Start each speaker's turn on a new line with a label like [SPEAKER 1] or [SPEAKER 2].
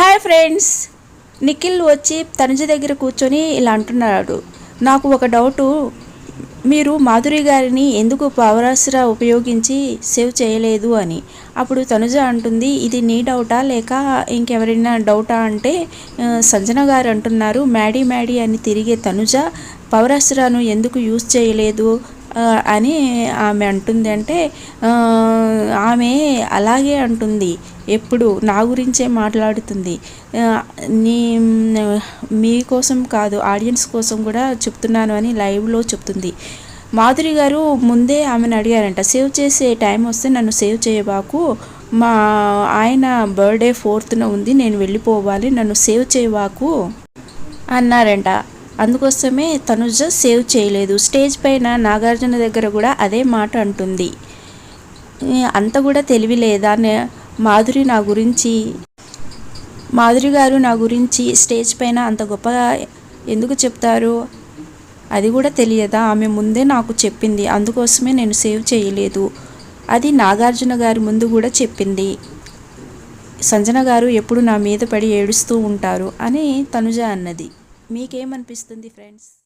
[SPEAKER 1] Hi friends. Nikhil వచ్చి తనుజ దగ్గర కూర్చొని ఇలా అంటున్నాడు. నాకు ఒక డౌటు. మీరు మాధురి గారిని ఎందుకు పవరాసురా ఉపయోగించి సేవ్ చేయలేదు అని. అప్పుడు తనుజ అంటుంది ఇది నీ డౌటా లేక ఇంకెవరైనా డౌటా అంటే సంజన గారు అంటున్నారు మ్యాడీ మ్యాడీ అని తిరిగే తనుజ పవరాసురాను ఎందుకు యూజ్ చేయలేదు? అని ఆమె అంటుంది అంటే ఆమె అలాగే అంటుంది ఎప్పుడు నా గురించే మాట్లాడుతుంది. నీ మీకోసం కాదు ఆడియన్స్ కోసం కూడా చెప్తున్నాను అని లైవ్లో చెప్తుంది. మాధురి గారు ముందే ఆమెను అడిగారంట సేవ్ చేసే టైం వస్తే నన్ను సేవ్ చేయబాకు. మా ఆయన బర్త్డే ఫోర్త్న ఉంది నేను వెళ్ళిపోవాలి నన్ను సేవ్ చేయబాకు. అన్నారంట. అందుకోసమే తనుజ సేవ్ చేయలేదు. స్టేజ్ పైన నాగార్జున దగ్గర కూడా అదే మాట అంటుంది. అంత కూడా తెలివి లేదా? మాధురి నా గురించి మాధురి గారు నా గురించి స్టేజ్ పైన అంత గొప్పగా ఎందుకు చెప్తారు? అది కూడా తెలియదా? ఆమె ముందే నాకు చెప్పింది. అందుకోసమే నేను సేవ్ చేయలేదు. అది నాగార్జున గారి ముందు కూడా చెప్పింది. సంజన గారు ఎప్పుడు నా మీద పడి ఏడుస్తూ ఉంటారు అని తనుజ అన్నది. మీకేమనిపిస్తుంది ఫ్రెండ్స్?